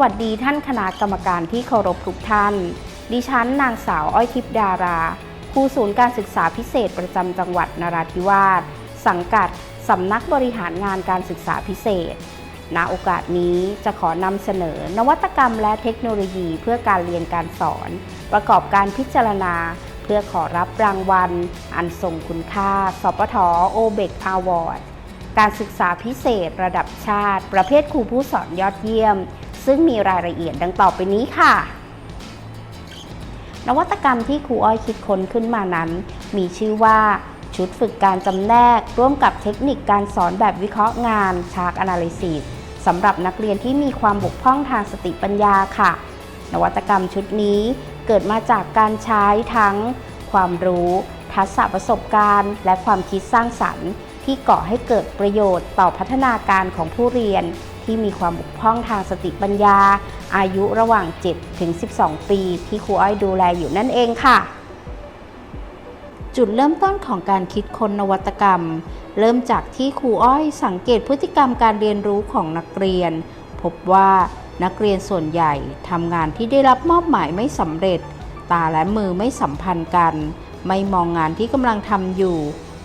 วัสดีท่านคณะกรรมการที่เคารพทุกท่าน ดิฉันนางสาวอ้อยทิพย์ดารา ครูศูนย์การศึกษาพิเศษประจำจังหวัดนราธิวาส สังกัดสำนักบริหารงานการศึกษาพิเศษ ณ โอกาสนี้จะขอนำเสนอ นวัตกรรมและเทคโนโลยีเพื่อการเรียนการสอน ประกอบการพิจารณา เพื่อขอรับรางวัล อันทรงคุณค่า สปทโอเบกอวอร์ดการศึกษาพิเศษระดับชาติ ประเภทครูผู้สอนยอดเยี่ยม ซึ่งมีรายละเอียดดังต่อไปนี้ค่ะ นวัตกรรมที่ครูอ้อยคิดค้นขึ้นมานั้น มีชื่อว่าชุดฝึกการจำแนก ร่วมกับเทคนิคการสอนแบบวิเคราะห์งานชาร์ก Analysis สำหรับนักเรียนที่มีความบกพร่องทางสติปัญญาค่ะ นวัตกรรมชุดนี้เกิดมาจากการใช้ทั้ง ความรู้ ทักษะประสบการณ์ และความคิดสร้างสรรค์ ที่ก่อให้เกิดประโยชน์ต่อพัฒนาการของผู้เรียน ที่มีความบกพร่องทางสติปัญญา อายุระหว่าง 7 ถึง 12 ปี ที่ครูอ้อยดูแลอยู่นั่นเองค่ะ จุดเริ่มต้นของการคิดค้นนวัตกรรม เริ่มจากที่ครูอ้อยสังเกตพฤติกรรมการเรียนรู้ของนักเรียน พบว่านักเรียนส่วนใหญ่ทำงานที่ได้รับมอบหมายไม่สำเร็จ ตาและมือไม่สัมพันธ์กัน ไม่มองงานที่กำลังทำอยู่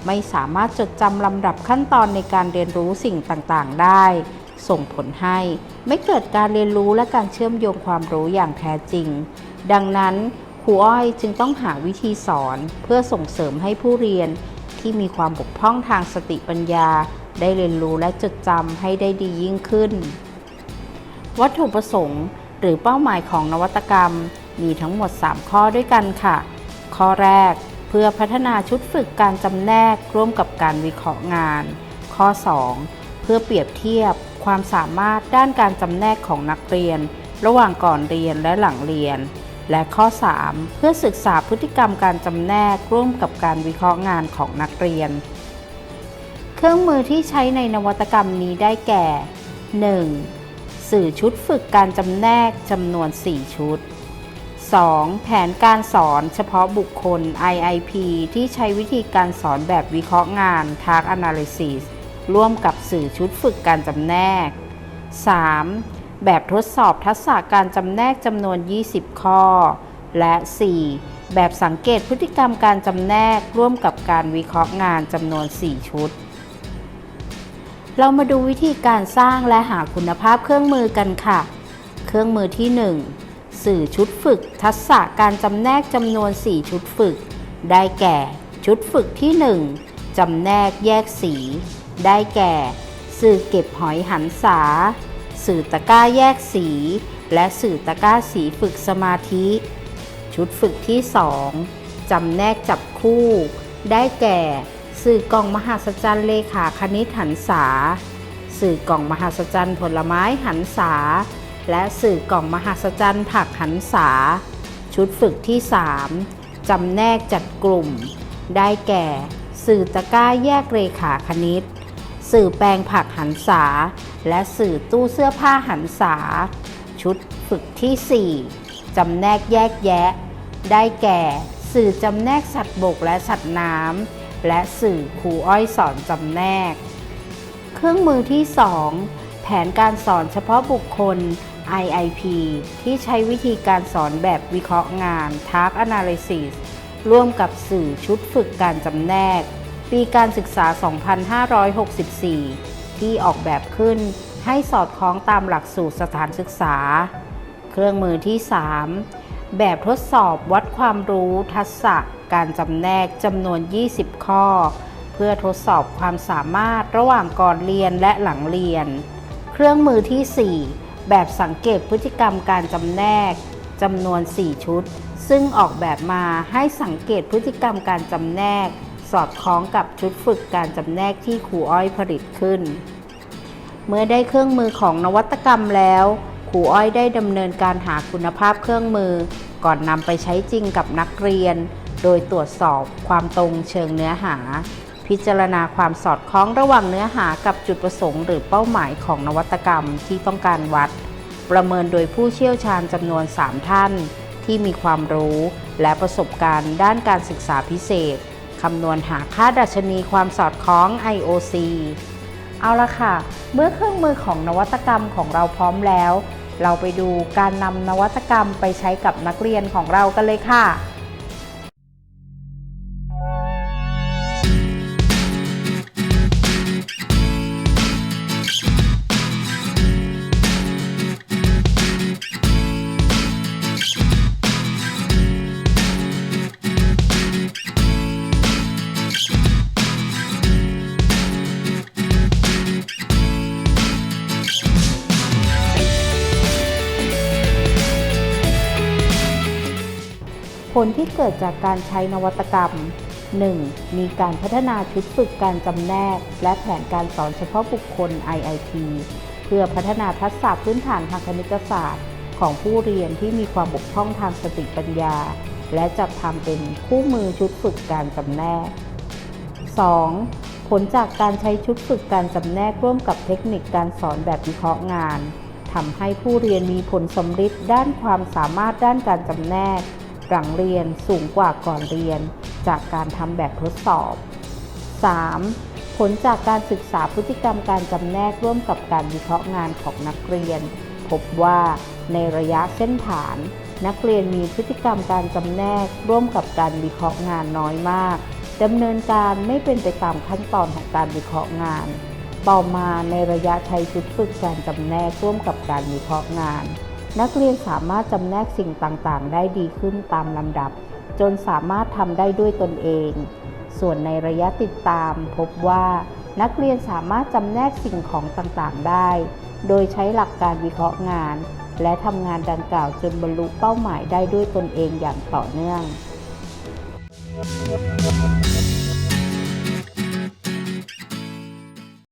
ไม่สามารถจดจำลำดับขั้นตอนในการเรียนรู้สิ่งต่างๆ ได้ ส่งผลให้ไม่เกิดการเรียนรู้และการเชื่อมโยงความรู้อย่างแท้จริง ดังนั้นครูอ้อยจึงต้องหาวิธีสอนเพื่อส่งเสริมให้ผู้เรียนที่มีความบกพร่องทางสติปัญญา ได้เรียนรู้และจดจำให้ได้ดียิ่งขึ้น วัตถุประสงค์ หรือเป้าหมายของนวัตกรรม มีทั้งหมด 3 ข้อด้วยกันค่ะ ข้อแรกเพื่อพัฒนาชุดฝึกการจำแนกร่วมกับการวิเคราะห์งาน ข้อ 2 เพื่อเปรียบเทียบ ความสามารถด้านการจำแนกของนักเรียน ระหว่างก่อนเรียนและหลังเรียน และข้อ 3 เพื่อศึกษาพฤติกรรมการจำแนกร่วมกับการวิเคราะห์งานของนักเรียน เครื่องมือที่ใช้ในนวัตกรรมนี้ได้แก่ 1. สื่อชุดฝึกการจำแนกจำนวน 4 ชุด 2. แผนการสอนเฉพาะบุคคล IIP ที่ใช้วิธีการสอนแบบวิเคราะห์งาน Task Analysis ร่วมกับสื่อชุดฝึกการจำแนก 3. แบบทดสอบทักษะการจำแนกจำนวน 20 ข้อ และ 4. แบบสังเกตพฤติกรรมการจำแนกร่วมกับการวิเคราะห์งานจำนวน 4 ชุด เรามาดูวิธีการสร้างและหาคุณภาพเครื่องมือกันค่ะ เครื่องมือที่ 1 สื่อชุดฝึก ทักษะการจำแนกจำนวน 4 ชุดฝึก ได้แก่ ชุดฝึกที่ 1จำแนกแยกสี ได้แก่ สื่อเก็บหอยหันษา สื่อตะกร้าแยกสี และสื่อตะกร้าสีฝึกสมาธิ ชุดฝึกที่ 2จำแนกจับคู่ ได้แก่ สื่อกล่องมหัศจรรย์เลขาคณิตหันษา สื่อกล่องมหัศจรรย์ผลไม้หันษา และสื่อกล่องมหัศจรรย์ผักหันษา ชุดฝึกที่ 3จำแนกจัดกลุ่ม ได้แก่ สื่อตะกร้าแยกเลขาคณิต สื่อแปลงผักหันษา และสื่อตู้เสื้อผ้าหันษา ชุดฝึกที่ 4 จำแนกแยกแยะ ได้แก่สื่อจำแนกสัตว์บกและสัตว์น้ำและสื่อครูอ้อยสอนจำแนก เครื่องมือที่ 2 แผนการสอนเฉพาะบุคคล IIP ที่ใช้วิธีการสอนแบบวิเคราะห์งาน Task Analysis ร่วมกับสื่อชุดฝึกการจำแนก ปีการศึกษา 2564 ที่ออกแบบขึ้นให้สอดคล้องตามหลักสูตรสถานศึกษา เครื่องมือที่ 3 แบบทดสอบวัดความรู้ทักษะการจำแนกจำนวน 20 ข้อ เพื่อทดสอบความสามารถระหว่างก่อนเรียนและหลังเรียน เครื่องมือที่ 4 แบบสังเกตพฤติกรรมการจำแนกจำนวน 4 ชุด ซึ่งออกแบบมาให้สังเกตพฤติกรรมการจำแนก สอดคล้องกับชุดฝึกการจำแนกที่ครูอ้อยผลิตขึ้น เมื่อได้เครื่องมือของนวัตกรรมแล้วครูอ้อยได้ดำเนินการหาคุณภาพเครื่องมือ ก่อนนำไปใช้จริงกับนักเรียน โดยตรวจสอบความตรงเชิงเนื้อหา พิจารณาความสอดคล้องระหว่างเนื้อหากับจุดประสงค์หรือเป้าหมายของนวัตกรรมที่ต้องการวัด ประเมินโดยผู้เชี่ยวชาญจำนวน 3 ท่าน ที่มีความรู้และประสบการณ์ด้านการศึกษาพิเศษ คำนวณหาค่าดัชนีความสอดคล้อง IOC เอาละค่ะ เมื่อเครื่องมือของนวัตกรรมของเราพร้อมแล้ว เราไปดูการนำนวัตกรรมไปใช้กับนักเรียนของเรากันเลยค่ะ ผลที่เกิดจากการใช้นวัตกรรม 1. มีการพัฒนาชุดฝึกการจำแนก และแผนการสอนเฉพาะบุคคล IIT เพื่อพัฒนาทักษะพื้นฐานทางคณิตศาสตร์ ของผู้เรียนที่มีความบกพร่องทางสติปัญญา และจัดทำเป็นคู่มือชุดฝึกการจำแนก 2. ผลจากการใช้ชุดฝึกการจำแนกร่วมกับเทคนิคการสอนแบบวิเคราะห์งานทำให้ผู้เรียนมีผลสำฤทธิ์ด้านความสามารถด้านการจำแนก หลังเรียนสูงกว่าก่อนเรียน จากการทำแบบทดสอบ 3. ผลจากการศึกษาพฤติกรรมการจำแนกร่วมกับการวิเคราะห์งานของนักเรียน พบว่าในระยะเส้นฐาน นักเรียนมีพฤติกรรมการจำแนกร่วมกับการวิเคราะห์งานน้อยมากดำเนินการไม่เป็นไปตามขั้นตอนของการวิเคราะห์งาน ต่อมาในระยะใช้ชุดฝึกการจำแนกร่วมกับการวิเคราะห์งาน นักเรียนสามารถจำแนกสิ่งต่างๆ ได้ดีขึ้นตามลำดับ จนสามารถทำได้ด้วยตนเอง ส่วนในระยะติดตาม พบว่า นักเรียนสามารถจำแนกสิ่งของต่างๆ ได้ โดยใช้หลักการวิเคราะห์งาน และทำงานดังกล่าวจนบรรลุเป้าหมายได้ด้วยตนเองอย่างต่อเนื่อง